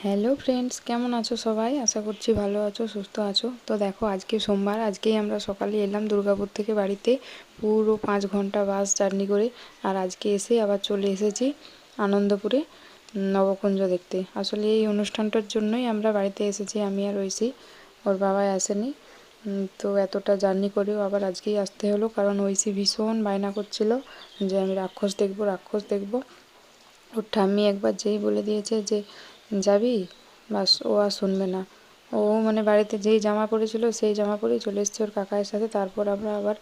Hello friends কেমন আছো সবাই? আশা করছি ভালো আছো, সুস্থ আছো। তো দেখো, আজকে সোমবার। আজকেই আমরা সকালে এলাম দুর্গাপুর থেকে বাড়িতে। পুরো পাঁচ ঘণ্টা বাস জার্নি করে। আর আজকে এসে আবার চলে এসেছি আনন্দপুরে নবকুঞ্জ দেখতে। আসলে এই অনুষ্ঠানটার জন্যই আমরা বাড়িতে এসেছি, আমি আর ঐশী। ওর বাবাই আসেনি। তো এতটা জার্নি করেও আবার আজকেই আসতে হলো। কারণ ঐশী ভীষণ বায়না করছিল যে আমি রাক্ষস দেখব রাক্ষস দেখব। ওর ঠাম্মি একবার যেই বলে দিয়েছে যে যাবি? বাস, ও আর শুনবে না। ও মানে বাড়িতে যেই জামা পরেছিল সেই জামা পরেই চলে এসছে ওর কাকায়ের সাথে। তারপর আমরা আবার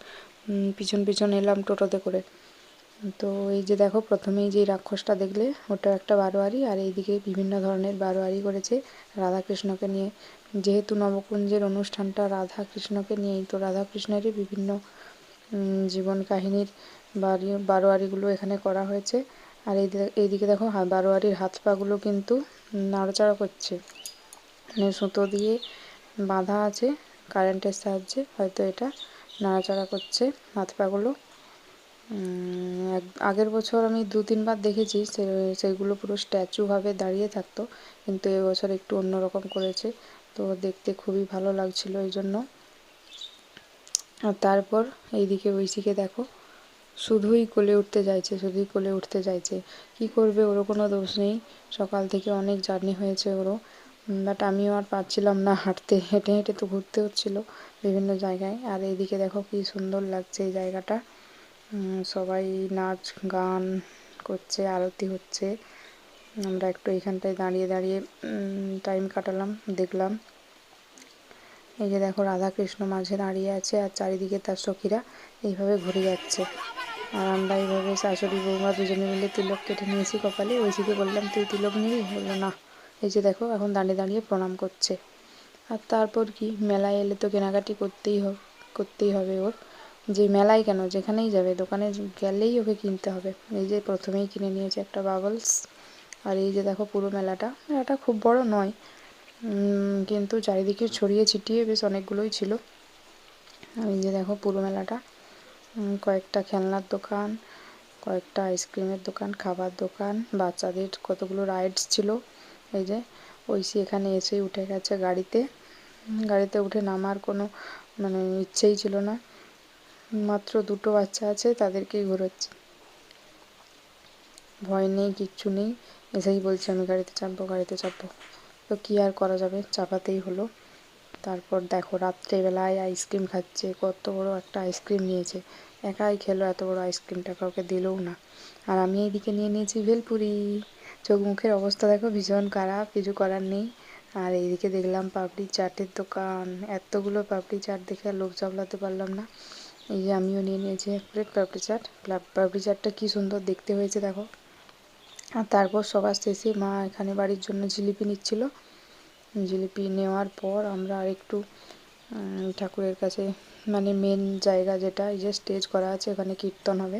পিছন পিছন এলাম টোটোতে করে। তো এই যে দেখো, প্রথমেই যে রাক্ষসটা দেখলে, ওটা একটা বারোয়ারি আর এইদিকে বিভিন্ন ধরনের বারোয়ারি করেছে রাধাকৃষ্ণকে নিয়ে। যেহেতু নবকুঞ্জের অনুষ্ঠানটা রাধা কৃষ্ণকে নিয়েই, তো রাধাকৃষ্ণেরই বিভিন্ন জীবন কাহিনীর বাড়ি, বারোয়ারিগুলো এখানে করা হয়েছে। আর এই এইদিকে দেখো বারোয়ারির হাত পাগুলো কিন্তু নাড়াচাড়া করছে। মানে সুতো দিয়ে বাঁধা আছে, কারেন্টের সাহায্যে হয়তো এটা নাড়াচাড়া করছে। হাত পাগুলো আগের বছর আমি দু তিনবার দেখেছি, সে, সেগুলো পুরো স্ট্যাচুভাবে দাঁড়িয়ে থাকতো, কিন্তু এবছর একটু অন্যরকম করেছে। তো দেখতে খুবই ভালো লাগছিল এই জন্য। আর তারপর এইদিকে ঐশীকে দেখো শুধুই কোলে উঠতে চাইছে শুধুই কোলে উঠতে চাইছে কি করবে ওরও কোনো দোষ নেই। সকাল থেকে অনেক জার্নি হয়েছে ওরও। বাট আমিও আর পারছিলাম না হাঁটতে। হেঁটে হেঁটে তো ঘুরতে হচ্ছিল বিভিন্ন জায়গায়। আর এইদিকে দেখো কি সুন্দর লাগছে এই জায়গাটা। সবাই নাচ, গান করছে, আরতি হচ্ছে। আমরা একটু এখানটায় দাঁড়িয়ে দাঁড়িয়ে টাইম কাটালাম, দেখলাম। এই যে দেখো রাধাকৃষ্ণ মাঝে দাঁড়িয়ে আছে আর চারিদিকে তার সখীরা এইভাবে ঘুরে যাচ্ছে। আর আমরা এইভাবে শাশুড়ি বৌমা দুজনে মিলে তিলক কেটে নিয়েছি কপালে। ঐশীকে বললাম, তুই তিলক নিবি? বলল, না। এই যে দেখো, এখন দাঁড়িয়ে দাঁড়িয়ে প্রণাম করছে। আর তারপর কি? মেলায় এলে তো কেনাকাটি করতেই হবে করতেই হবে ওর। যে মেলায় কেন? যেখানেই যাবে, দোকানে গেলেই ওকে কিনতে হবে। এই যে প্রথমেই কিনে নিয়েছে একটা বাবলস। আর এই যে দেখো পুরো মেলাটা। মেলাটা খুব বড় নয় কিন্তু চারিদিকে ছড়িয়ে ছিটিয়ে বেশ অনেকগুলোই ছিল। এই যে দেখো পুরো মেলাটা। কয়েকটা খেলনার দোকান, কয়েকটা আইসক্রিমের দোকান, খাবার দোকান, বাচ্চাদের কতগুলো রাইডস ছিল। এই যে ঐশী এখানে এসেই উঠে গেছে গাড়িতে। গাড়িতে উঠে নামার কোনো মানে ইচ্ছেই ছিল না। মাত্র দুটো বাচ্চা আছে, তাদেরকেই ঘোরাচ্ছে। ভয় নেই, কিচ্ছু নেই। এসেই বলছে, আমি গাড়িতে চাপবো গাড়িতে চাপবো। তো কী আর করা যাবে? চাপাতেই হলো। তারপর দেখো রাত্রেবেলায় আইসক্রিম খাচ্ছে, কত বড় একটা আইসক্রিম নিয়েছে। একাই খেলো এত বড় আইসক্রিমটা, কাউকে দিলও না। আর আমি এইদিকে নিয়ে নিয়েছি ভেলপুরি। চোখ মুখের অবস্থা দেখো ভীষণ খারাপ, কিছু করার নেই। আর এইদিকে দেখলাম পাপড়ি চাটের দোকান। এতগুলো পাপড়ি চাট দেখে আর লোভ চাপলাতে পারলাম না। এই যে আমিও নিয়ে নিয়েছি এক প্লেট পাপড়ি চাট। পাপড়ি চাটটা কী সুন্দর দেখতে হয়েছে দেখো। আর তারপর সবার শেষে মা এখানে বাড়ির জন্য জিলিপি নিচ্ছিল। জিলিপি নেওয়ার পর আমরা আরেকটু ঠাকুরের কাছে মানে মেন জায়গা যেটা, এই যে স্টেজ করা আছে, ওখানে কীর্তন হবে।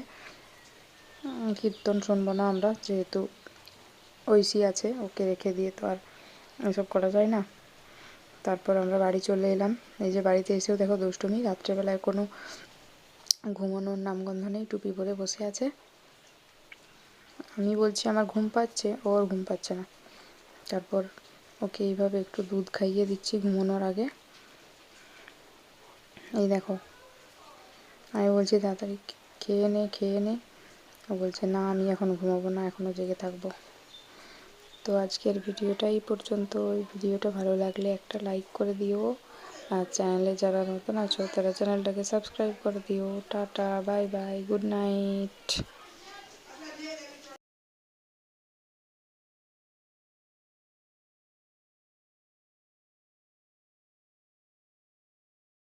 কীর্তন শুনব না আমরা, যেহেতু ঐশী আছে, ওকে রেখে দিয়ে তো আর এসব করা যায় না। তারপর আমরা বাড়ি চলে এলাম। এই যে বাড়িতে এসেও দেখো দুষ্টুমি, রাত্রেবেলায় কোনো ঘুমানোর নামগন্ধ নেই, টুপি পরে বসে আছে। আমি বলছি, আমার ঘুম পাচ্ছে? ওর ঘুম পাচ্ছে না। তারপর ওকে এইভাবে একটু দুধ খাইয়ে দিচ্ছি ঘুমানোর আগে। এই দেখো, আমি বলছি তাড়াতাড়ি খেয়ে নে খেয়ে নে। ও বলছে, না, আমি এখন ঘুমাবো না এখনও জেগে থাকব। তো আজকের ভিডিওটা এই পর্যন্ত। ওই ভিডিওটা ভালো লাগলে একটা লাইক করে দিও। আর চ্যানেলে যারা নতুন আছো, তারা চ্যানেলটাকে সাবস্ক্রাইব করে দিও। Tata, bye bye, good night.